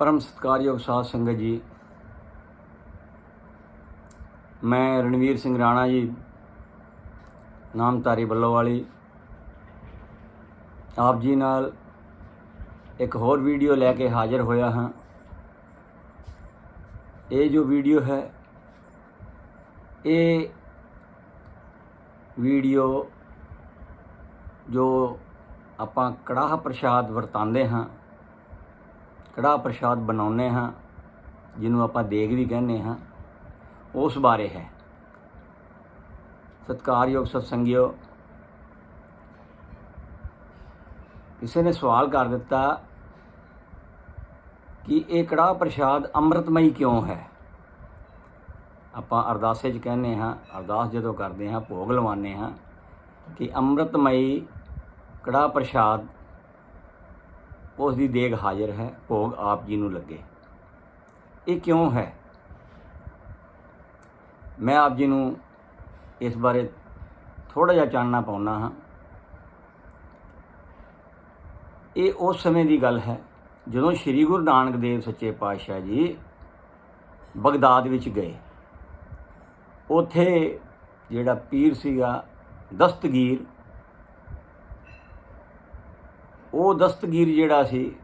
ਪਰਮ ਸਤਿਕਾਰਯੋਗ ਸਾਧ ਸੰਗਤ ਜੀ। ਮੈਂ ਰਣਵੀਰ ਸਿੰਘ ਰਾਣਾ ਜੀ, ਨਾਮਧਾਰੀ ਬੱਲੋਵਾਲੀ। ਆਪ ਜੀ ਨਾਲ ਇੱਕ ਹੋਰ ਵੀਡੀਓ ਲੈ ਕੇ ਹਾਜ਼ਰ ਹੋਇਆ ਹਾਂ। ਇਹ ਜੋ ਵੀਡੀਓ ਹੈ, ਇਹ ਵੀਡੀਓ ਜੋ ਆਪਾਂ ਕੜਾਹ ਪ੍ਰਸ਼ਾਦ ਵਰਤਾਉਂਦੇ ਹਾਂ ਕੜਾਹ ਪ੍ਰਸ਼ਾਦ ਬਣਾਉਂਦੇ ਹਾਂ, ਜਿਹਨੂੰ ਆਪਾਂ ਦੇਗ ਵੀ ਕਹਿੰਦੇ ਹਾਂ, ਉਸ ਬਾਰੇ ਹੈ। ਸਤਿਕਾਰਯੋਗ ਸਤਸੰਗਿਓ, ਕਿਸੇ ਨੇ ਸਵਾਲ ਕਰ ਦਿੱਤਾ ਕਿ ਇਹ ਕੜਾਹ ਪ੍ਰਸ਼ਾਦ ਅੰਮ੍ਰਿਤਮਈ ਕਿਉਂ ਹੈ? ਆਪਾਂ ਅਰਦਾਸੇ 'ਚ ਕਹਿੰਦੇ ਹਾਂ, ਅਰਦਾਸ ਜਦੋਂ ਕਰਦੇ ਹਾਂ, ਭੋਗ ਲਵਾਉਂਦੇ ਹਾਂ ਕਿ ਅੰਮ੍ਰਿਤਮਈ ਕੜਾਹ ਪ੍ਰਸ਼ਾਦ ਉਸ ਦੀ ਦੇਗ ਹਾਜ਼ਰ ਹੈ, ਭੋਗ ਆਪ ਜੀ ਨੂੰ ਲੱਗੇ। ਇਹ ਕਿਉਂ ਹੈ? ਮੈਂ ਆਪ ਜੀ ਨੂੰ ਇਸ ਬਾਰੇ ਥੋੜਾ ਜਿਹਾ ਚਾਨਣਾ ਪਾਉਣਾ ਹਾਂ। ਇਹ ਉਸ ਸਮੇਂ ਦੀ ਗੱਲ ਹੈ, ਜਦੋਂ ਸ੍ਰੀ ਗੁਰੂ ਨਾਨਕ ਦੇਵ ਸੱਚੇ ਪਾਤਸ਼ਾਹ ਜੀ ਬਗਦਾਦ ਵਿੱਚ ਗਏ। ਉਥੇ ਜਿਹੜਾ ਪੀਰ ਸੀਗਾ, ਦਸਤਗੀਰ ਉਹ ਦਸਤਗੀਰ ਜਿਹੜਾ ਸੀ,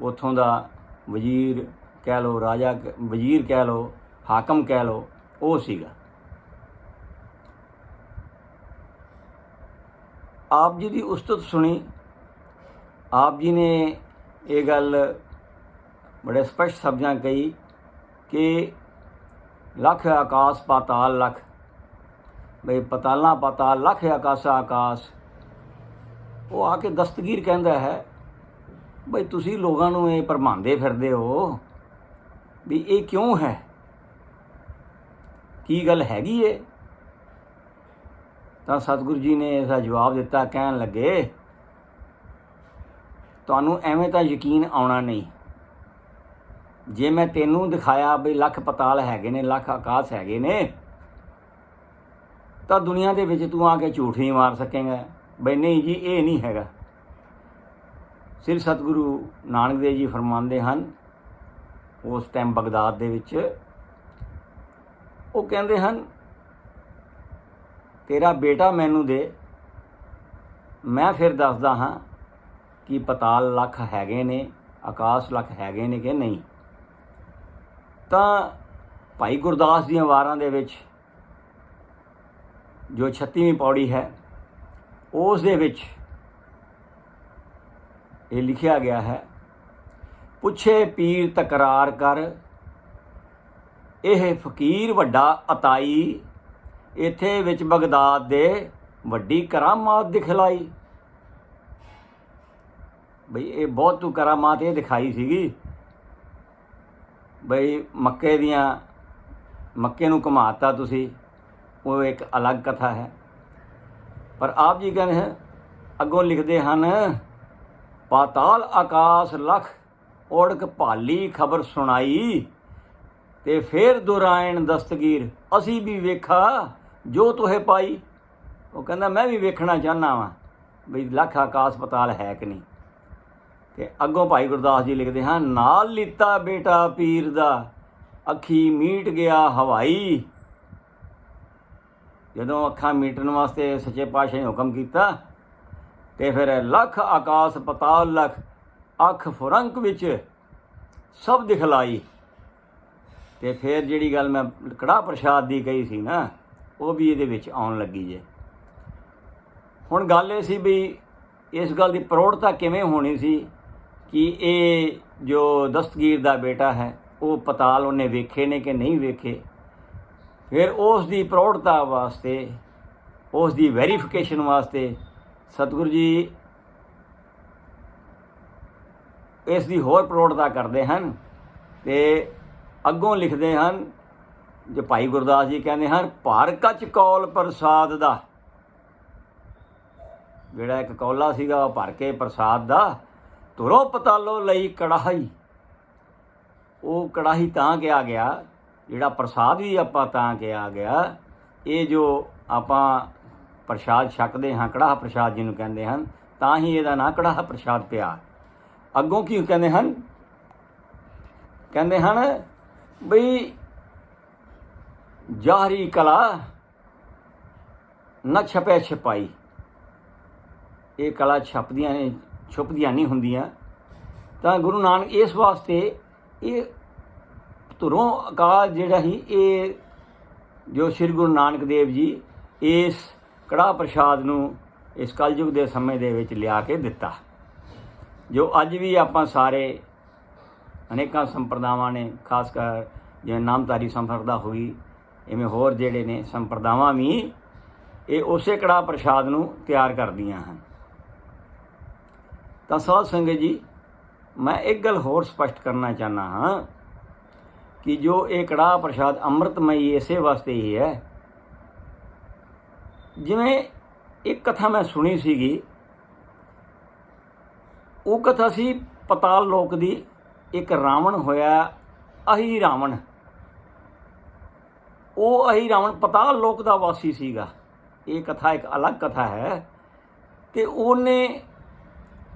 ਉਥੋਂ ਦਾ ਵਜ਼ੀਰ ਕਹਿ ਲੋ ਰਾਜਾ ਕ- ਵਜ਼ੀਰ ਕਹਿ ਲੋ ਹਾਕਮ ਕਹਿ ਲੋ ਉਹ ਸੀਗਾ। ਆਪ ਜੀ ਦੀ ਉਸਤਤ ਸੁਣੀ। ਆਪ ਜੀ ਨੇ ਇਹ ਗੱਲ ਬੜੇ ਸਪਸ਼ਟ ਸ਼ਬਦਾਂ ਕਹੀ ਕਿ ਲੱਖ ਆਕਾਸ਼ ਪਾਤਾਲ ਲੱਖ, ਬਈ ਪਤਾਲਾਂ ਪਾਤਾਲ, ਲੱਖ ਆਕਾਸ਼ਾ ਆਕਾਸ਼ ਉਹ ਆ ਕੇ ਦਸਤਗੀਰ ਕਹਿੰਦਾ ਹੈ, ਬਈ ਤੁਸੀਂ ਲੋਕਾਂ ਨੂੰ ਇਹ ਭਰਮਾਉਂਦੇ ਫਿਰਦੇ ਹੋ ਵੀ ਇਹ ਕਿਉਂ ਹੈ? ਕੀ ਗੱਲ ਹੈਗੀ ਏ? ਤਾਂ ਸਤਿਗੁਰੂ ਜੀ ਨੇ ਇਹਦਾ ਜਵਾਬ ਦਿੱਤਾ, ਕਹਿਣ ਲੱਗੇ, ਤੁਹਾਨੂੰ ਐਵੇਂ ਤਾਂ ਯਕੀਨ ਆਉਣਾ ਨਹੀਂ। ਜੇ ਮੈਂ ਤੈਨੂੰ ਦਿਖਾਇਆ ਵੀ ਲੱਖ ਪਤਾਲ ਹੈਗੇ ਨੇ, ਲੱਖ ਆਕਾਸ਼ ਹੈਗੇ ਨੇ, ਤਾਂ ਦੁਨੀਆ ਦੇ ਵਿੱਚ ਤੂੰ ਆ ਕੇ ਝੂਠ ਨਹੀਂ ਮਾਰ ਸਕੇਗਾ। ਬਈ ਨਹੀਂ ਜੀ, ਇਹ ਨਹੀਂ ਹੈਗਾ। ਸ੍ਰੀ ਸਤਿਗੁਰੂ ਨਾਨਕ ਦੇਵ ਜੀ ਫਰਮਾਉਂਦੇ ਹਨ, ਉਸ ਟਾਈਮ ਬਗਦਾਦ ਦੇ ਵਿੱਚ, ਉਹ ਕਹਿੰਦੇ ਹਨ, ਤੇਰਾ ਬੇਟਾ ਮੈਨੂੰ ਦੇ, ਮੈਂ ਫਿਰ ਦੱਸਦਾ ਹਾਂ ਕਿ ਪਤਾਲ ਲੱਖ ਹੈਗੇ ਨੇ, ਆਕਾਸ਼ ਲੱਖ ਹੈਗੇ ਨੇ ਕਿ ਨਹੀਂ। ਤਾਂ ਭਾਈ ਗੁਰਦਾਸ ਦੀਆਂ ਵਾਰਾਂ ਦੇ ਵਿੱਚ ਜੋ 36ਵੀਂ ਪੌੜੀ ਹੈ ਉਸ ਦੇ ਵਿੱਚ ਇਹ ਲਿਖਿਆ ਗਿਆ ਹੈ, ਪੁੱਛੇ ਪੀਰ ਤਕਰਾਰ ਕਰ, ਇਹ ਫਕੀਰ ਵੱਡਾ ਅਤਾਈ, ਇਥੇ ਵਿੱਚ ਬਗਦਾਦ ਦੇ ਵੱਡੀ ਕਰਾਮਾਤ ਦਿਖਲਾਈ। ਬਈ ਇਹ ਬਹੁਤ ਤੂੰ ਕਰਾਮਾਤ ਇਹ ਦਿਖਾਈ ਸੀਗੀ। ਬਈ ਮੱਕੇ ਦੀਆਂ, ਮੱਕੇ ਨੂੰ ਘੁਮਾਤਾ ਤੁਸੀਂ, ਉਹ ਇੱਕ ਅਲੱਗ ਕਥਾ ਹੈ। ਪਰ ਆਪ ਜੀ ਕਹਿੰਦੇ ਹੈ ਅੱਗੋਂ ਲਿਖਦੇ ਹਨ, ਪਾਤਾਲ ਆਕਾਸ਼ ਲਖ ਓੜਕ ਭਾਲੀ ਖਬਰ ਸੁਣਾਈ, ਤੇ ਫੇਰ ਦੁਰਾਇਣ ਦਸਤਗੀਰ, ਅਸੀਂ ਵੀ ਵੇਖਾ, ਜੋ ਤੋਹੇ ਪਾਈ। ਉਹ ਕਹਿੰਦਾ, ਮੈਂ ਵੀ ਵੇਖਣਾ ਚਾਹਨਾ ਵਾਂ ਬਈ ਲੱਖ ਆਕਾਸ਼ ਪਤਾਲ ਹੈ ਕਿ ਨਹੀਂ। ਤੇ ਅੱਗੋਂ ਭਾਈ ਗੁਰਦਾਸ ਜੀ ਲਿਖਦੇ ਹਨ, ਨਾਲ ਲੀਤਾ ਬੇਟਾ ਪੀਰ ਦਾ, ਅੱਖੀ ਮੀਟ ਗਿਆ ਹਵਾਈ। ਜਦੋਂ ਅੱਖਾਂ ਮੀਟਣ ਵਾਸਤੇ ਸੱਚੇ ਪਾਤਸ਼ਾਹ ਨੇ ਹੁਕਮ ਕੀਤਾ, ਤੇ ਫਿਰ ਲੱਖ ਆਕਾਸ਼ ਪਤਾਲ, ਲੱਖ ਅੱਖ ਫੁਰੰਕ ਵਿੱਚ ਸਭ ਦਿਖਲਾਈ। ਤੇ ਫਿਰ ਜਿਹੜੀ ਗੱਲ ਮੈਂ ਕੜਾ ਪ੍ਰਸ਼ਾਦ ਦੀ ਕਹੀ ਸੀ ਨਾ, ਉਹ ਵੀ ਇਹਦੇ ਵਿੱਚ ਆਉਣ ਲੱਗੀ ਜੇ। ਹੁਣ ਗੱਲ ਇਹ ਸੀ ਵੀ ਇਸ ਗੱਲ ਦੀ ਪ੍ਰੋੜਤਾ ਕਿਵੇਂ ਹੋਣੀ ਸੀ ਕਿ ਇਹ ਜੋ ਦਸਤਗੀਰ ਦਾ ਬੇਟਾ ਹੈ, ਉਹ ਪਤਾਲ ਉਹਨੇ ਵੇਖੇ ਨੇ ਕਿ ਨਹੀਂ ਵੇਖੇ? ਫਿਰ ਉਸ ਦੀ ਪ੍ਰੋੜਤਾ ਵਾਸਤੇ ਉਸ ਦੀ ਵੈਰੀਫਿਕੇਸ਼ਨ ਵਾਸਤੇ ਸਤਿਗੁਰੂ ਜੀ ਇਸ ਦੀ ਹੋਰ ਪ੍ਰੋੜਤਾ ਕਰਦੇ ਹਨ ਤੇ ਅੱਗੋਂ ਲਿਖਦੇ ਹਨ, ਜੋ ਭਾਈ ਗੁਰਦਾਸ ਜੀ ਕਹਿੰਦੇ ਹਨ, ਭਾਰ ਕੱਚ ਕੌਲ ਪ੍ਰਸਾਦ ਦਾ। ਜਿਹੜਾ ਇੱਕ ਕੌਲਾ ਸੀਗਾ, ਉਹ ਭਰ ਕੇ ਪ੍ਰਸਾਦ ਦਾ, ਤੁਰੋ ਪਤਾਲੋ ਲਈ ਕੜਾਹੀ। ਉਹ ਕੜਾਹੀ ਤਾਂ ਕਿਹਾ ਗਿਆ ਜਿਹੜਾ ਪ੍ਰਸਾਦ ਵੀ ਆਪਾਂ ਤਾਂ ਕਿਹਾ ਗਿਆ, ਇਹ ਜੋ ਆਪਾਂ ਪ੍ਰਸ਼ਾਦ ਛਕਦੇ ਹਾਂ, ਕੜਾਹ ਪ੍ਰਸ਼ਾਦ ਜਿਹਨੂੰ ਕਹਿੰਦੇ ਹਨ, ਤਾਂ ਹੀ ਇਹਦਾ ਨਾਂ ਕੜਾਹ ਪ੍ਰਸ਼ਾਦ ਪਿਆ। ਅੱਗੋਂ ਕੀ ਕਹਿੰਦੇ ਹਨ? ਕਹਿੰਦੇ ਹਨ ਬਈ ਜਾਹਰੀ ਕਲਾ ਨਾ ਛਪੇ ਛਪਾਈ। ਇਹ ਕਲਾ ਛਪਦੀਆਂ ਨੇ, ਛੁਪਦੀਆਂ ਨਹੀਂ ਹੁੰਦੀਆਂ। ਤਾਂ ਗੁਰੂ ਨਾਨਕ ਇਸ ਵਾਸਤੇ ਇਹ ਧੁਰੋਂ ਅਕਾਲ ਜਿਹੜਾ ਹੀ ਇਹ ਜੋ ਸ੍ਰੀ ਗੁਰੂ ਨਾਨਕ ਦੇਵ ਜੀ ਇਸ ਕੜਾ ਪ੍ਰਸ਼ਾਦ ਨੂੰ ਇਸ ਕਲਯੁਗ ਦੇ ਸਮੇਂ ਦੇ ਵਿੱਚ ਲਿਆ ਕੇ ਦਿੱਤਾ। ਜੋ ਅੱਜ ਵੀ ਆਪਾਂ ਸਾਰੇ ਅਨੇਕਾਂ ਸੰਪਰਦਾਵਾਂ ਨੇ, ਖਾਸ ਕਰ ਜਿਵੇਂ ਨਾਮਧਾਰੀ ਸੰਪਰਦਾ ਹੋਈ, ਇਵੇਂ ਹੋਰ ਜਿਹੜੇ ਨੇ ਸੰਪਰਦਾਵਾਂ ਵੀ, ਇਹ ਉਸੇ ਕੜਾ ਪ੍ਰਸ਼ਾਦ ਨੂੰ ਤਿਆਰ ਕਰਦੀਆਂ ਹਨ। ਤਾਂ ਸਾਧ ਸੰਗਤ ਜੀ, ਮੈਂ ਇੱਕ ਗੱਲ ਹੋਰ ਸਪਸ਼ਟ ਕਰਨਾ ਚਾਹਨਾ ਹਾਂ। ਕਿ ਜੋ ਇਹ ਕੜਾ ਪ੍ਰਸ਼ਾਦ ਅੰਮ੍ਰਿਤਮਈ ਇਸੇ ਵਾਸਤੇ ਹੀ ਹੈ। ਜਿਵੇਂ ਇੱਕ ਕਥਾ ਮੈਂ ਸੁਣੀ ਸੀਗੀ, ਉਹ ਕਥਾ ਸੀ ਪਤਾਲ ਲੋਕ ਦੀ ਇੱਕ ਰਾਵਣ ਹੋਇਆ ਅਹੀ ਰਾਵਣ। ਉਹ ਅਹੀ ਰਾਵਣ ਪਤਾਲ ਲੋਕ ਦਾ ਵਾਸੀ ਸੀਗਾ। ਇਹ ਕਥਾ ਇੱਕ ਅਲੱਗ ਕਥਾ ਹੈ ਤੇ ਉਹਨੇ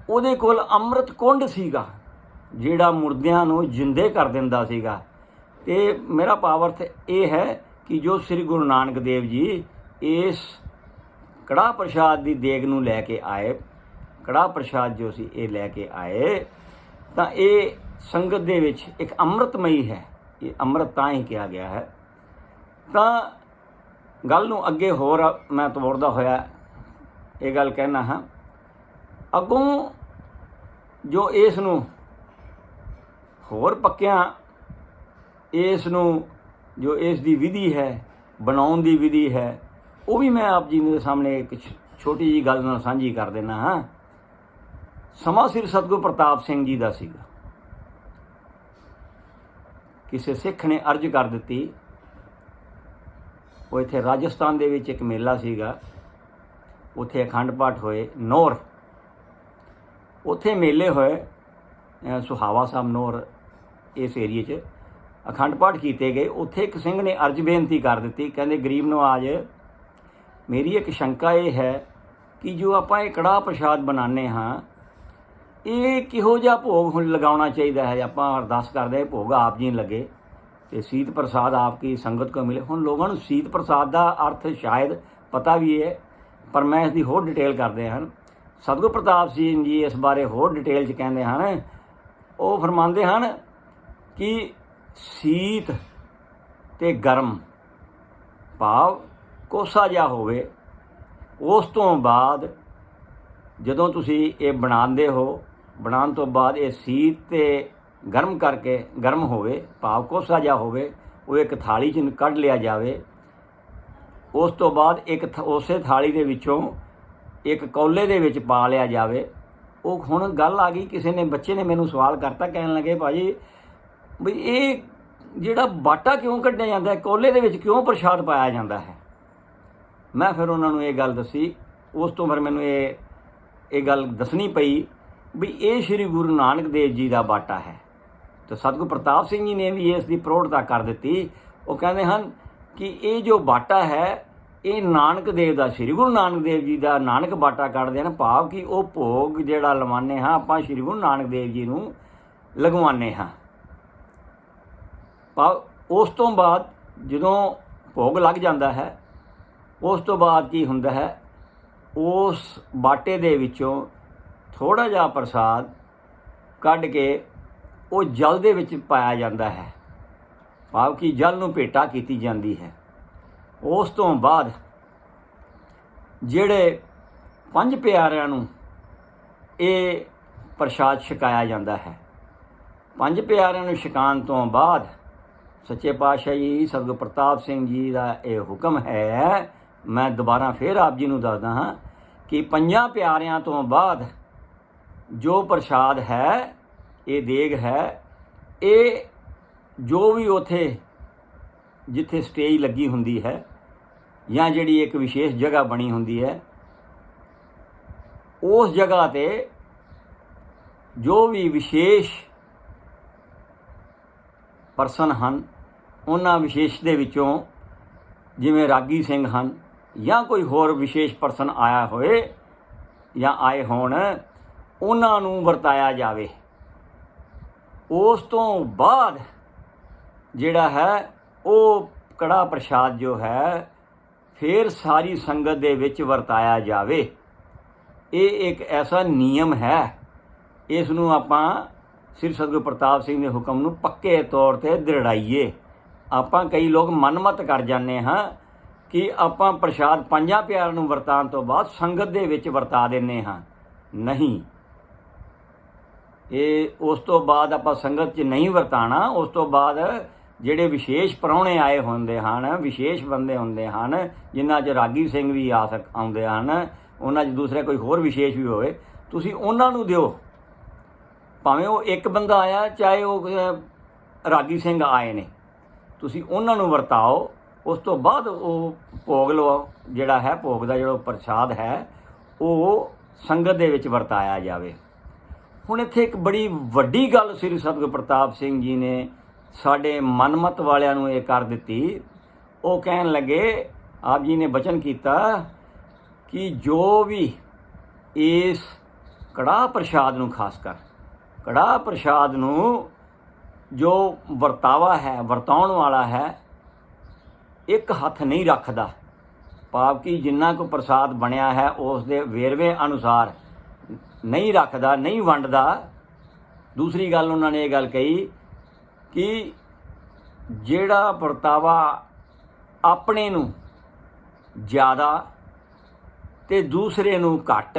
ਉਹਦੇ ਕੋਲ ਅੰਮ੍ਰਿਤ ਕੁੰਡ ਸੀਗਾ, ਜਿਹੜਾ ਮੁਰਦਿਆਂ ਨੂੰ ਜਿੰਦੇ ਕਰ ਦਿੰਦਾ ਸੀਗਾ। ਤੇ ਮੇਰਾ ਭਾਵ ਅਰਥ ਇਹ ਹੈ ਕਿ ਜੋ ਸ੍ਰੀ ਗੁਰੂ ਨਾਨਕ ਦੇਵ ਜੀ ਇਸ ਕੜਾ ਪ੍ਰਸ਼ਾਦ ਦੀ ਦੇਗ ਨੂੰ ਲੈ ਕੇ ਆਏ ਕੜਾ ਪ੍ਰਸ਼ਾਦ ਜੋ ਸੀ ਇਹ ਲੈ ਕੇ ਆਏ, ਤਾਂ ਇਹ ਸੰਗਤ ਦੇ ਵਿੱਚ ਇੱਕ ਅੰਮ੍ਰਿਤਮਈ ਹੈ, ਇਹ ਅੰਮ੍ਰਿਤ ਤਾਂ ਹੀ ਕਿਹਾ ਗਿਆ ਹੈ। ਤਾਂ ਗੱਲ ਨੂੰ ਅੱਗੇ ਹੋਰ ਮੈਂ ਤੋੜਦਾ ਹੋਇਆ ਇਹ ਗੱਲ ਕਹਿਣਾ ਹਾਂ। ਅੱਗੋਂ ਜੋ ਇਸ ਨੂੰ ਹੋਰ ਪੱਕਿਆਂ ਇਸ ਨੂੰ ਜੋ ਇਸ ਦੀ ਵਿਧੀ ਹੈ, ਬਣਾਉਣ ਦੀ ਵਿਧੀ ਹੈ, ਉਹ ਵੀ ਮੈਂ ਆਪ ਜੀ ਦੇ ਸਾਹਮਣੇ ਇੱਕ ਛ- ਛੋਟੀ ਜੀ ਗੱਲ ਨਾਲ ਸਾਂਝੀ ਕਰ ਦੇਣਾ ਹਾਂ। ਸਮਾਂ ਸਿਰ ਸਤਿਗੁਰ ਪ੍ਰਤਾਪ ਸਿੰਘ ਜੀ ਦਾ ਸੀਗਾ। ਕਿਸੇ ਸਿੱਖ ਨੇ ਅਰਜ਼ ਕਰ ਦਿੱਤੀ, ਉਹ ਇੱਥੇ ਰਾਜਸਥਾਨ ਦੇ ਵਿੱਚ ਇੱਕ ਮੇਲਾ ਸੀਗਾ। ਉੱਥੇ ਅਖੰਡ ਪਾਠ ਹੋਏ, ਨੌਰ। ਉੱਥੇ ਮੇਲੇ ਹੋਏ ਸੁਹਾਵਾ ਸਾਹਿਬ ਨੌਰ ਇਸ ਏਰੀਏ 'ਚ। ਅਖੰਡ ਪਾਠ ਕੀਤੇ ਗਏ, ਉੱਥੇ ਇੱਕ ਸਿੰਘ ਨੇ ਅਰਜ਼ ਬੇਨਤੀ ਕਰ ਦਿੱਤੀ, ਕਹਿੰਦੇ, ਗਰੀਬ ਨਵਾਜ ਮੇਰੀ ਇੱਕ ਸ਼ੰਕਾ ਇਹ ਹੈ ਕਿ ਜੋ ਆਪਾਂ ਇਹ ਕੜਾ ਪ੍ਰਸ਼ਾਦ ਬਣਾਉਂਦੇ ਹਾਂ, ਇਹ ਕਿਹੋ ਜਿਹਾ ਭੋਗ ਹੁਣ ਲਗਾਉਣਾ ਚਾਹੀਦਾ ਹੈ? ਆਪਾਂ ਅਰਦਾਸ ਕਰਦੇ ਹਾਂ, ਭੋਗ ਆਪ ਜੀ ਨੂੰ ਲੱਗੇ ਤੇ ਸੀਤ ਪ੍ਰਸਾਦ ਆਪ ਕੀ ਸੰਗਤ ਕੋ ਮਿਲੇ। ਹੁਣ ਲੋਕਾਂ ਨੂੰ ਸੀਤ ਪ੍ਰਸਾਦ ਦਾ ਅਰਥ ਸ਼ਾਇਦ ਪਤਾ ਵੀ ਹੈ, ਪਰ ਮੈਂ ਇਸ ਦੀ ਹੋਰ ਡਿਟੇਲ ਕਰਦੇ ਹਨ ਸਤਿਗੁਰ ਪ੍ਰਤਾਪ ਸਿੰਘ ਜੀ ਇਸ ਬਾਰੇ ਹੋਰ ਡਿਟੇਲ ਚ ਕਹਿੰਦੇ ਹਨ, ਉਹ ਫਰਮਾਉਂਦੇ ਹਨ ਕਿ ਸੀਤ ਤੇ ਗਰਮ ਭਾਵ ਕੋਸਾ ਜਿਹਾ ਹੋਵੇ, ਉਸ ਤੋਂ ਬਾਅਦ ਜਦੋਂ ਤੁਸੀਂ ਇਹ ਬਣਾਉਂਦੇ ਹੋ, ਬਣਾਉਣ ਤੋਂ ਬਾਅਦ ਇਹ ਸੀਤ ਤੇ ਗਰਮ ਕਰਕੇ, ਗਰਮ ਹੋਵੇ, ਭਾਵ ਕੋਸਾ ਜਿਹਾ ਹੋਵੇ, ਉਹ ਇੱਕ ਥਾਲੀ 'ਚ ਕੱਢ ਲਿਆ ਜਾਵੇ, ਉਸ ਤੋਂ ਬਾਅਦ ਇੱਕ ਥ- ਉਸੇ ਥਾਲੀ ਦੇ ਵਿੱਚੋਂ ਇੱਕ ਕੌਲੇ ਦੇ ਵਿੱਚ ਪਾ ਲਿਆ ਜਾਵੇ। ਉਹ ਹੁਣ ਗੱਲ ਆ ਗਈ, ਕਿਸੇ ਨੇ, ਬੱਚੇ ਨੇ ਮੈਨੂੰ ਸਵਾਲ ਕਰਤਾ, ਕਹਿਣ ਲੱਗੇ, ਭਾਜੀ ਵੀ ਇਹ ਜਿਹੜਾ ਬਾਟਾ ਕਿਉਂ ਕੱਢਿਆ ਜਾਂਦਾ ਹੈ? ਕੌਲੇ ਦੇ ਵਿੱਚ ਕਿਉਂ ਪ੍ਰਸ਼ਾਦ ਪਾਇਆ ਜਾਂਦਾ ਹੈ? ਮੈਂ ਫਿਰ ਉਹਨਾਂ ਨੂੰ ਇਹ ਗੱਲ ਦੱਸੀ। ਉਸ ਤੋਂ ਫਿਰ ਮੈਨੂੰ ਇਹ ਇਹ ਗੱਲ ਦੱਸਣੀ ਪਈ ਵੀ ਇਹ ਸ੍ਰੀ ਗੁਰੂ ਨਾਨਕ ਦੇਵ ਜੀ ਦਾ ਬਾਟਾ ਹੈ। ਤੇ ਸਤਿਗੁਰ ਪ੍ਰਤਾਪ ਸਿੰਘ ਜੀ ਨੇ ਵੀ ਇਸ ਦੀ ਪ੍ਰੋੜਤਾ ਕਰ ਦਿੱਤੀ। ਉਹ ਕਹਿੰਦੇ ਹਨ ਕਿ ਇਹ ਜੋ ਬਾਟਾ ਹੈ, ਇਹ ਨਾਨਕ ਦੇਵ ਦਾ, ਸ੍ਰੀ ਗੁਰੂ ਨਾਨਕ ਦੇਵ ਜੀ ਦਾ ਨਾਨਕ ਬਾਟਾ ਕੱਢਦੇ ਹਨ। ਭਾਵ ਕਿ ਉਹ ਭੋਗ ਜਿਹੜਾ ਲਵਾਉਂਦੇ ਹਾਂ, ਆਪਾਂ ਸ੍ਰੀ ਗੁਰੂ ਨਾਨਕ ਦੇਵ ਜੀ ਨੂੰ ਲਗਵਾਉਂਦੇ ਹਾਂ। ਭਾਵ ਉਸ ਤੋਂ ਬਾਅਦ ਜਦੋਂ ਭੋਗ ਲੱਗ ਜਾਂਦਾ ਹੈ, ਉਸ ਤੋਂ ਬਾਅਦ ਕੀ ਹੁੰਦਾ ਹੈ? ਉਸ ਬਾਟੇ ਦੇ ਵਿੱਚੋਂ ਥੋੜਾ ਜਿਹਾ ਪ੍ਰਸਾਦ ਕੱਢ ਕੇ ਉਹ ਜਲ ਦੇ ਵਿੱਚ ਪਾਇਆ ਜਾਂਦਾ ਹੈ। ਭਾਵ ਕਿ ਜਲ ਨੂੰ ਭੇਟਾ ਕੀਤੀ ਜਾਂਦੀ ਹੈ। ਉਸ ਤੋਂ ਬਾਅਦ ਜਿਹੜੇ ਪੰਜ ਪਿਆਰਿਆਂ ਨੂੰ ਇਹ ਪ੍ਰਸ਼ਾਦ ਛਕਾਇਆ ਜਾਂਦਾ ਹੈ। ਪੰਜ ਪਿਆਰਿਆਂ ਨੂੰ ਛਕਾਉਣ ਤੋਂ ਬਾਅਦ ਸੱਚੇ ਪਾਤਸ਼ਾਹ ਜੀ, ਸਤਿਗੁਰ ਪ੍ਰਤਾਪ ਸਿੰਘ ਜੀ ਦਾ ਇਹ ਹੁਕਮ ਹੈ। ਮੈਂ ਦੁਬਾਰਾ ਫੇਰ ਆਪ ਜੀ ਨੂੰ ਦੱਸਦਾ ਹਾਂ ਕਿ ਪੰਜਾਂ ਪਿਆਰਿਆਂ ਤੋਂ ਬਾਅਦ ਜੋ ਪ੍ਰਸ਼ਾਦ ਹੈ, ਇਹ ਦੇਗ ਹੈ, ਇਹ ਜੋ ਵੀ ਉਥੇ ਜਿੱਥੇ ਸਟੇਜ ਲੱਗੀ ਹੁੰਦੀ ਹੈ ਜਾਂ ਜਿਹੜੀ ਇੱਕ ਵਿਸ਼ੇਸ਼ ਜਗ੍ਹਾ ਬਣੀ ਹੁੰਦੀ ਹੈ, ਉਸ ਜਗ੍ਹਾ ਤੇ ਜੋ ਵੀ ਵਿਸ਼ੇਸ਼ ਪਰਸਨ ਹਨ, ਉਹਨਾਂ ਵਿਸ਼ੇਸ਼ ਦੇ ਵਿੱਚੋਂ ਜਿਵੇਂ ਰਾਗੀ ਸਿੰਘ ਹਨ ਜਾਂ ਕੋਈ ਹੋਰ ਵਿਸ਼ੇਸ਼ ਪਰਸਨ ਆਇਆ ਹੋਏ ਜਾਂ ਆਏ ਹੋਣ, ਉਹਨਾਂ ਨੂੰ ਵਰਤਾਇਆ ਜਾਵੇ। ਉਸ ਤੋਂ ਬਾਅਦ ਜਿਹੜਾ ਹੈ, ਉਹ ਕੜਾ ਪ੍ਰਸ਼ਾਦ ਜੋ ਹੈ, ਫਿਰ ਸਾਰੀ ਸੰਗਤ ਦੇ ਵਿੱਚ ਵਰਤਾਇਆ ਜਾਵੇ। ਇਹ ਇੱਕ ਐਸਾ ਨਿਯਮ ਹੈ, ਇਸ ਨੂੰ ਆਪਾਂ ਸ੍ਰੀ ਸਤਿਗੁਰੂ ਪ੍ਰਤਾਪ ਸਿੰਘ ਦੇ ਹੁਕਮ ਨੂੰ ਪੱਕੇ ਤੌਰ ਤੇ ਦ੍ਰਿੜਾਈਏ। ਆਪਾਂ ਕਈ ਲੋਕ ਮਨਮਤ ਕਰ ਜਾਂਦੇ ਹਾਂ ਕਿ ਆਪਾਂ ਪ੍ਰਸ਼ਾਦ ਪੰਜਾਂ ਪਿਆਰ ਨੂੰ ਵਰਤਾਨ ਤੋਂ ਬਾਅਦ ਸੰਗਤ ਦੇ ਵਿੱਚ ਵਰਤਾ ਦਿੰਨੇ ਹਾਂ। ਨਹੀਂ। ਇਹ ਉਸ ਤੋਂ ਬਾਅਦ ਆਪਾਂ ਸੰਗਤ 'ਚ ਨਹੀਂ ਵਰਤਾਣਾ ਉਸ ਤੋਂ ਬਾਅਦ ਜਿਹੜੇ ਵਿਸ਼ੇਸ਼ ਪ੍ਰਾਹੁਣੇ ਆਏ ਹੁੰਦੇ ਹਨ, ਵਿਸ਼ੇਸ਼ ਬੰਦੇ ਹੁੰਦੇ ਹਨ, ਜਿਨ੍ਹਾਂ 'ਚ ਰਾਗੀ ਸਿੰਘ ਵੀ ਆ ਸਕ, ਆਉਂਦੇ ਹਨ, ਉਹਨਾਂ 'ਚ ਦੂਸਰੇ ਕੋਈ ਹੋਰ ਵਿਸ਼ੇਸ਼ ਵੀ ਹੋਵੇ, ਤੁਸੀਂ ਉਹਨਾਂ ਨੂੰ ਦਿਓ। ਭਾਵੇਂ ਉਹ ਇੱਕ ਬੰਦਾ ਆਇਆ, ਚਾਹੇ ਉਹ ਰਾਗੀ ਸਿੰਘ ਆਏ ਨੇ। ਤੁਸੀਂ ਉਹਨਾਂ ਨੂੰ ਵਰਤਾਓ, ਉਸ ਤੋਂ ਬਾਅਦ ਉਹ ਭੋਗ ਲਵਾਓ ਜਿਹੜਾ ਹੈ, ਭੋਗ ਦਾ ਜਿਹੜਾ ਪ੍ਰਸ਼ਾਦ ਹੈ, ਉਹ ਸੰਗਤ ਦੇ ਵਿੱਚ ਵਰਤਾਇਆ ਜਾਵੇ। ਹੁਣ ਇੱਥੇ ਇੱਕ ਬੜੀ ਵੱਡੀ ਗੱਲ ਸ੍ਰੀ ਸਤਿਗੁਰ ਪ੍ਰਤਾਪ ਸਿੰਘ ਜੀ ਨੇ ਸਾਡੇ ਮਨਮਤ ਵਾਲਿਆਂ ਨੂੰ ਇਹ ਕਰ ਦਿੱਤੀ। ਉਹ ਕਹਿਣ ਲੱਗੇ, ਆਪ ਜੀ ਨੇ ਬਚਨ ਕੀਤਾ ਕਿ ਜੋ ਵੀ ਇਸ ਕੜਾ ਪ੍ਰਸ਼ਾਦ ਨੂੰ ਖਾਸ ਕਰ ਕੜਾ ਪ੍ਰਸ਼ਾਦ ਨੂੰ ਜੋ ਵਰਤਾਵਾ ਹੈ, ਵਰਤਾਉਣ ਵਾਲਾ ਹੈ, ਇੱਕ ਹੱਥ ਨਹੀਂ ਰੱਖਦਾ। ਭਾਵ ਕਿ ਜਿੰਨਾ ਕੋ ਪ੍ਰਸਾਦ ਬਣਿਆ ਹੈ, ਉਸ ਦੇ ਵੇਰਵੇ ਅਨੁਸਾਰ ਨਹੀਂ ਰੱਖਦਾ, ਨਹੀਂ ਵੰਡਦਾ। ਦੂਸਰੀ ਗੱਲ ਉਹਨਾਂ ਨੇ ਇਹ ਗੱਲ ਕਹੀ ਕਿ ਜਿਹੜਾ ਵਰਤਾਵਾ ਆਪਣੇ ਨੂੰ ਜ਼ਿਆਦਾ ਤੇ ਦੂਸਰੇ ਨੂੰ ਘੱਟ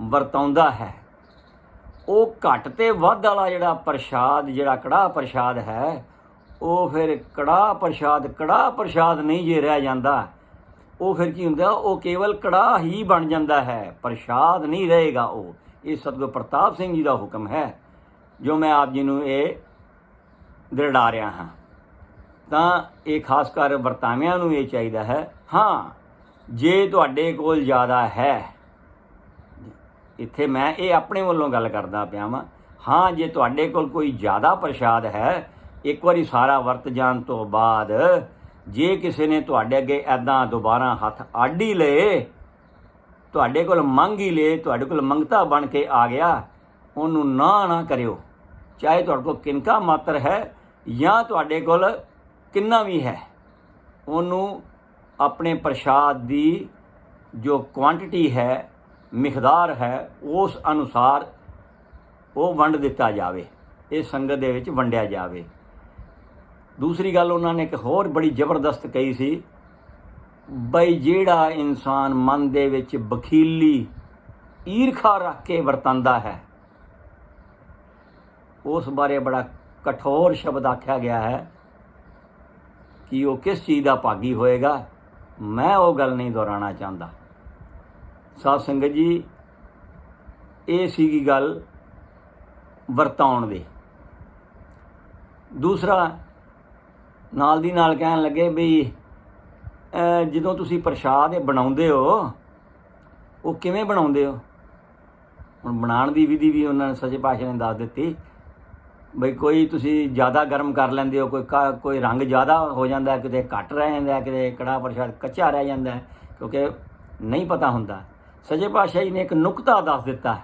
ਵਰਤਾਉਂਦਾ ਹੈ ਉਹ ਘੱਟ ਤੇ ਵੱਧ ਵਾਲਾ ਜਿਹੜਾ ਪ੍ਰਸ਼ਾਦ, ਜਿਹੜਾ ਕੜਾਹ ਪ੍ਰਸ਼ਾਦ ਹੈ, ਉਹ ਫਿਰ ਕੜਾਹ ਪ੍ਰਸ਼ਾਦ ਕੜਾਹ ਪ੍ਰਸ਼ਾਦ ਨਹੀਂ ਜੇ ਰਹਿ ਜਾਂਦਾ। ਉਹ ਫਿਰ ਕੀ ਹੁੰਦਾ? ਉਹ ਕੇਵਲ ਕੜਾਹ ਹੀ ਬਣ ਜਾਂਦਾ ਹੈ। ਪ੍ਰਸ਼ਾਦ ਨਹੀਂ ਰਹੇਗਾ ਉਹ। ਇਹ ਸਤਿਗੁਰ ਪ੍ਰਤਾਪ ਸਿੰਘ ਜੀ ਦਾ ਹੁਕਮ ਹੈ, ਜੋ ਮੈਂ ਆਪ ਜੀ ਨੂੰ ਇਹ ਦ੍ਰਿੜਾ ਰਿਹਾ ਹਾਂ। ਤਾਂ ਇਹ ਖਾਸ ਕਰ ਵਰਤਾਵਿਆਂ ਨੂੰ ਇਹ ਚਾਹੀਦਾ ਹੈ, ਹਾਂ, ਜੇ ਤੁਹਾਡੇ ਕੋਲ ਜ਼ਿਆਦਾ ਹੈ ਇੱਥੇ ਮੈਂ ਇਹ ਆਪਣੇ ਵੱਲੋਂ ਗੱਲ ਕਰਦਾ ਪਿਆ ਵਾਂ। ਹਾਂ, ਜੇ ਤੁਹਾਡੇ ਕੋਲ ਕੋਈ ਜ਼ਿਆਦਾ ਪ੍ਰਸ਼ਾਦ ਹੈ, ਇੱਕ ਵਾਰੀ ਸਾਰਾ ਵਰਤ ਜਾਣ ਤੋਂ ਬਾਅਦ ਜੇ ਕਿਸੇ ਨੇ ਤੁਹਾਡੇ ਅੱਗੇ ਐਦਾਂ ਦੁਬਾਰਾ ਹੱਥ ਆਡੀ ਲਏ, ਤੁਹਾਡੇ ਕੋਲ ਮੰਗ ਹੀ ਲਏ, ਤੁਹਾਡੇ ਕੋਲ ਮੰਗਤਾ ਬਣ ਕੇ ਆ ਗਿਆ, ਉਹਨੂੰ ਨਾ ਨਾ ਕਰਿਓ। ਚਾਹੇ ਤੁਹਾਡੇ ਕੋਲ ਕਿਨਕਾ ਮਾਤਰ ਹੈ ਜਾਂ ਤੁਹਾਡੇ ਕੋਲ ਕਿੰਨਾ ਵੀ ਹੈ, ਉਹਨੂੰ ਆਪਣੇ ਪ੍ਰਸ਼ਾਦ ਦੀ ਜੋ ਕੁਆਂਟੀਟੀ ਹੈ ਮਿਕਦਾਰ ਹੈ, ਉਸ ਅਨੁਸਾਰ ਉਹ ਵੰਡ ਦਿੱਤਾ ਜਾਵੇ, ਇਹ ਸੰਗਤ ਦੇ ਵਿੱਚ ਵੰਡਿਆ ਜਾਵੇ। ਦੂਸਰੀ ਗੱਲ ਉਹਨਾਂ ਨੇ ਇੱਕ ਹੋਰ ਬੜੀ ਜ਼ਬਰਦਸਤ ਕਹੀ ਸੀ, ਬਈ ਜਿਹੜਾ ਇਨਸਾਨ ਮਨ ਦੇ ਵਿੱਚ ਬਖੀਲੀ ਈਰਖਾ ਰੱਖ ਕੇ ਵਰਤੰਦਾ ਹੈ, ਉਸ ਬਾਰੇ ਬੜਾ ਕਠੋਰ ਸ਼ਬਦ ਆਖਿਆ ਗਿਆ ਹੈ ਕਿ ਉਹ ਕਿਸ ਚੀਜ਼ ਦਾ ਭਾਗੀ ਹੋਏਗਾ, ਮੈਂ ਉਹ ਗੱਲ ਨਹੀਂ ਦੁਹਰਾਉਣਾ ਚਾਹੁੰਦਾ। ਸਾਧ ਸੰਗਤ ਜੀ, ਇਹ ਸੀਗੀ ਗੱਲ ਵਰਤਾਉਣ ਦੀ। ਦੂਸਰਾ, ਨਾਲ ਦੀ ਨਾਲ ਕਹਿਣ ਲੱਗੇ ਵੀ ਜਦੋਂ ਤੁਸੀਂ ਪ੍ਰਸ਼ਾਦ ਇਹ ਬਣਾਉਂਦੇ ਹੋ, ਉਹ ਕਿਵੇਂ ਬਣਾਉਂਦੇ ਹੋ? ਹੁਣ ਬਣਾਉਣ ਦੀ ਵਿਧੀ ਵੀ ਉਹਨਾਂ ਨੇ ਸੱਚੇ ਪਾਤਸ਼ਾਹ ਨੇ ਦੱਸ ਦਿੱਤੀ। ਬਈ ਕੋਈ ਤੁਸੀਂ ਜ਼ਿਆਦਾ ਗਰਮ ਕਰ ਲੈਂਦੇ ਹੋ, ਕੋਈ ਕਾ- ਕੋਈ ਰੰਗ ਜ਼ਿਆਦਾ ਹੋ ਜਾਂਦਾ, ਕਿਤੇ ਘੱਟ ਰਹਿ ਜਾਂਦਾ, ਕਿਤੇ ਕੜਾ ਪ੍ਰਸ਼ਾਦ ਕੱਚਾ ਰਹਿ ਜਾਂਦਾ, ਕਿਉਂਕਿ ਨਹੀਂ ਪਤਾ ਹੁੰਦਾ। ਸੱਚੇ ਪਾਤਸ਼ਾਹ ਜੀ ਨੇ ਇੱਕ ਨੁਕਤਾ ਦੱਸ ਦਿੱਤਾ।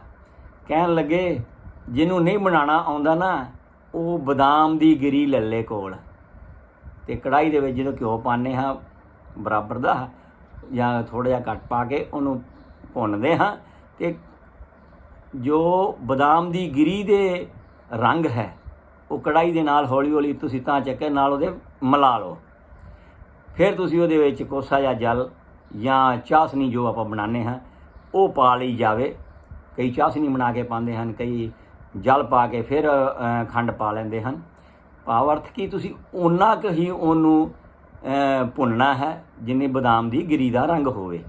ਕਹਿਣ ਲੱਗੇ, ਜਿਹਨੂੰ ਨਹੀਂ ਬਣਾਉਣਾ ਆਉਂਦਾ ਨਾ, ਉਹ ਬਦਾਮ ਦੀ ਗਿਰੀ ਲੱਲੇ ਕੋਲ। ਤੇ ਕੜਾਈ ਦੇ ਵਿੱਚ ਜਦੋਂ ਘਿਓ ਪਾਉਂਦੇ ਹਾਂ, ਬਰਾਬਰ ਦਾ, ਜਾਂ ਥੋੜਾ ਜਿਹਾ ਘੱਟ ਪਾ ਕੇ ਉਹਨੂੰ ਭੁੰਨਦੇ ਹਾਂ, ਤੇ ਜੋ ਬਦਾਮ ਦੀ ਗਿਰੀ ਦੇ ਰੰਗ ਹੈ, ਉਹ ਕੜਾਈ ਦੇ ਨਾਲ ਹੌਲੀ ਹੌਲੀ ਤੁਸੀਂ ਤਾਂ ਚੱਕੇ ਨਾਲ ਉਹਦੇ ਮਿਲਾ ਲਓ। ਫਿਰ ਤੁਸੀਂ ਉਹਦੇ ਵਿੱਚ ਕੋਸਾ ਜਾਂ ਜਲ ਜਾਂ ਚਾਸ਼ਨੀ ਜੋ ਆਪਾਂ ਬਣਾਉਂਦੇ ਹਾਂ ਉਹ ਪਾ ਲਈ ਜਾਵੇ। ਕਈ ਚਾਸ਼ਨੀ ਬਣਾ ਕੇ ਪਾਉਂਦੇ ਹਨ, ਕਈ ਜਲ ਪਾ ਕੇ ਫਿਰ ਖੰਡ ਪਾ ਲੈਂਦੇ ਹਨ। ਭਾਵ ਅਰਥ ਕੀ? ਤੁਸੀਂ ਓਨਾ ਕੁ ਹੀ ਉਹਨੂੰ ਭੁੰਨਣਾ ਹੈ ਜਿੰਨੇ ਬਦਾਮ ਦੀ ਗਿਰੀ ਦਾ ਰੰਗ ਹੋਵੇ।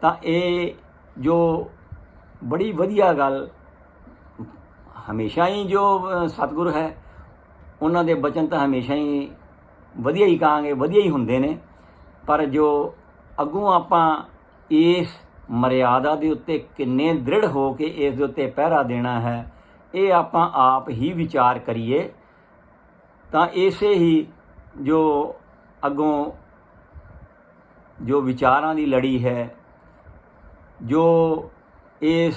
ਤਾਂ ਇਹ ਜੋ ਬੜੀ ਵਧੀਆ ਗੱਲ ਹਮੇਸ਼ਾ ਹੀ ਜੋ ਸਤਿਗੁਰ ਹੈ, ਉਹਨਾਂ ਦੇ ਬਚਨ ਤਾਂ ਹਮੇਸ਼ਾ ਹੀ ਵਧੀਆ ਹੀ ਕਹਾਂਗੇ, ਵਧੀਆ ਹੀ ਹੁੰਦੇ ਨੇ। ਪਰ ਜੋ ਅੱਗੋਂ ਆਪਾਂ ਇਸ ਮਰਿਆਦਾ ਦੇ ਉੱਤੇ ਕਿੰਨੇ ਦ੍ਰਿੜ ਹੋ ਕੇ ਇਸ ਦੇ ਉੱਤੇ ਪਹਿਰਾ ਦੇਣਾ ਹੈ, ਇਹ ਆਪਾਂ ਆਪ ਹੀ ਵਿਚਾਰ ਕਰੀਏ। ਤਾਂ ਇਸੇ ਹੀ ਜੋ ਅੱਗੋਂ ਜੋ ਵਿਚਾਰਾਂ ਦੀ ਲੜੀ ਹੈ, ਜੋ ਇਸ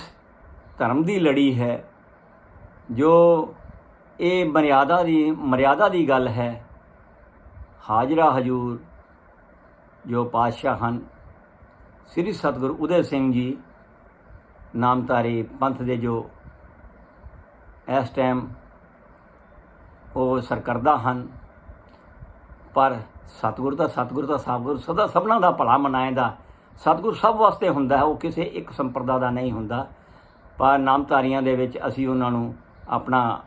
ਧਰਮ ਦੀ ਲੜੀ ਹੈ, ਜੋ ਇਹ ਮਰਿਆਦਾ ਦੀ ਮਰਿਆਦਾ ਦੀ ਗੱਲ ਹੈ, ਹਾਜ਼ਰਾ ਹਜੂਰ ਜੋ ਪਾਤਸ਼ਾਹ ਹਨ ਸ੍ਰੀ ਸਤਿਗੁਰੂ ਉਦੈ ਸਿੰਘ ਜੀ ਨਾਮਧਾਰੀ ਪੰਥ ਦੇ ਜੋ ਇਸ ਟਾਈਮ ਉਹ ਸਰਕਰਦਾ ਹਨ, ਪਰ ਸਤਿਗੁਰ ਦਾ ਸਤਿਗੁਰ ਦਾ ਸਤਿਗੁਰ ਸਦਾ ਸਭਨਾਂ ਦਾ ਭਲਾ ਮਨਾਏਦਾ ਸਤਿਗੁਰ ਸਭ ਵਾਸਤੇ ਹੁੰਦਾ ਹੈ, ਉਹ ਕਿਸੇ ਇੱਕ ਸੰਪਰਦਾ ਦਾ ਨਹੀਂ ਹੁੰਦਾ। ਪਰ ਨਾਮਧਾਰੀਆਂ ਦੇ ਵਿੱਚ ਅਸੀਂ ਉਹਨਾਂ ਨੂੰ ਆਪਣਾ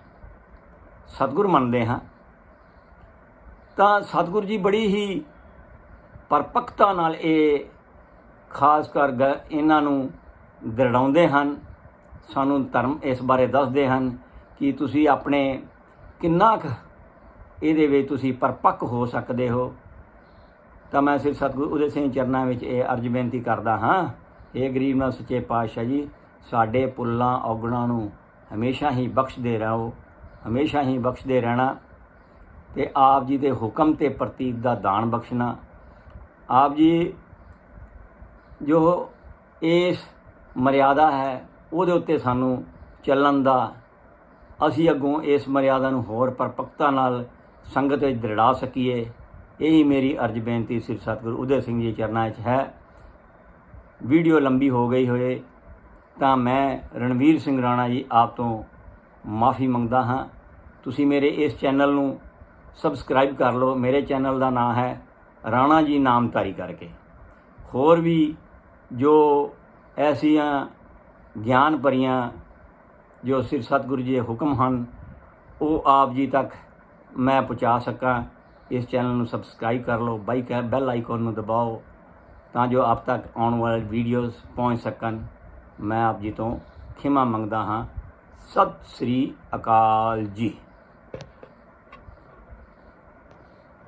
ਸਤਿਗੁਰ ਮੰਨਦੇ ਹਾਂ। ਤਾਂ ਸਤਿਗੁਰ ਜੀ ਬੜੀ ਹੀ ਪਰਪੱਕਤਾ ਨਾਲ ਇਹ ਖਾਸ ਕਰ ਗ- ਇਹਨਾਂ ਨੂੰ ਦਰੜਾਉਂਦੇ ਹਨ, ਸਾਨੂੰ ਧਰਮ ਇਸ ਬਾਰੇ ਦੱਸਦੇ ਹਨ ਕਿ ਤੁਸੀਂ ਆਪਣੇ ਕਿੰਨਾ ਕੁ ਇਹਦੇ ਵਿੱਚ ਤੁਸੀਂ ਪਰਪੱਕ ਹੋ ਸਕਦੇ ਹੋ। ਤਾਂ ਮੈਂ ਸਿਰ ਸਤਿਗੁਰੂ ਉਹਦੇ ਸਿੰਘ ਚਰਨਾਂ ਵਿੱਚ ਇਹ ਅਰਜ ਬੇਨਤੀ ਕਰਦਾ ਹਾਂ ਇਹ ਗਰੀਬ ਨਾਲ ਸੱਚੇ ਪਾਤਸ਼ਾਹ ਜੀ, ਸਾਡੇ ਪੁੱਲਾਂ ਔਗਣਾਂ ਨੂੰ ਹਮੇਸ਼ਾ ਹੀ ਬਖਸ਼ਦੇ ਰਹੋ, ਹਮੇਸ਼ਾ ਹੀ ਬਖਸ਼ਦੇ ਰਹਿਣਾ ਤੇ ਆਪ ਜੀ ਦੇ ਹੁਕਮ ਤੇ ਪ੍ਰਤੀਕ ਦਾ ਦਾਨ ਬਖਸ਼ਣਾ। ਆਪ ਜੀ ਜੋ ਇਸ ਮਰਿਆਦਾ ਹੈ, ਉਹਦੇ ਉੱਤੇ ਸਾਨੂੰ ਚੱਲਣ ਦਾ, ਅਸੀਂ ਅੱਗੋਂ ਇਸ ਮਰਿਆਦਾ ਨੂੰ ਹੋਰ ਪਰਪੱਕਤਾ ਨਾਲ ਸੰਗਤ ਵਿੱਚ ਦ੍ਰਿੜਾ ਸਕੀਏ। ਇਹੀ ਮੇਰੀ ਅਰਜ ਬੇਨਤੀ ਸਿਰ ਸਤਿਗੁਰੂ ਉਦੈ ਸਿੰਘ ਜੀ ਚਰਨਾਂ ਵਿੱਚ ਹੈ। ਵੀਡੀਓ ਲੰਬੀ ਹੋ ਗਈ ਹੋਏ, ਤਾਂ ਮੈਂ ਰਣਵੀਰ ਸਿੰਘ ਰਾਣਾ ਜੀ ਆਪ ਤੋਂ ਮਾਫੀ ਮੰਗਦਾ ਹਾਂ। ਤੁਸੀਂ ਮੇਰੇ ਇਸ ਚੈਨਲ ਨੂੰ ਸਬਸਕ੍ਰਾਈਬ ਕਰ ਲਓ। ਮੇਰੇ ਚੈਨਲ ਦਾ ਨਾਮ ਹੈ ਰਾਣਾ ਜੀ ਨਾਮਧਾਰੀ ਕਰਕੇ। ਹੋਰ ਵੀ ਜੋ ਐਸੀਆਂ ਗਿਆਨ ਭਰੀਆਂ ਜੋ ਸਿਰ ਸਤਿਗੁਰੂ ਜੀ ਦੇ ਹੁਕਮ ਹਨ, ਉਹ ਆਪ ਜੀ ਤੱਕ ਮੈਂ ਪਹੁੰਚਾ ਸਕਾਂ। ਇਸ ਚੈਨਲ ਨੂੰ ਸਬਸਕ੍ਰਾਈਬ ਕਰ ਲਓ ਬਾਈਕ ਹੈ ਬੈਲ ਆਈਕਨ ਨੂੰ ਦਬਾਓ, ਤਾਂ ਜੋ ਆਪ ਤੱਕ ਆਉਣ ਵਾਲੇ ਵੀਡੀਓਜ਼ ਪਹੁੰਚ ਸਕਣ। ਮੈਂ ਆਪ ਜੀ ਤੋਂ ਖਿਮਾ ਮੰਗਦਾ ਹਾਂ। ਸਤਿ ਸ੍ਰੀ ਅਕਾਲ ਜੀ।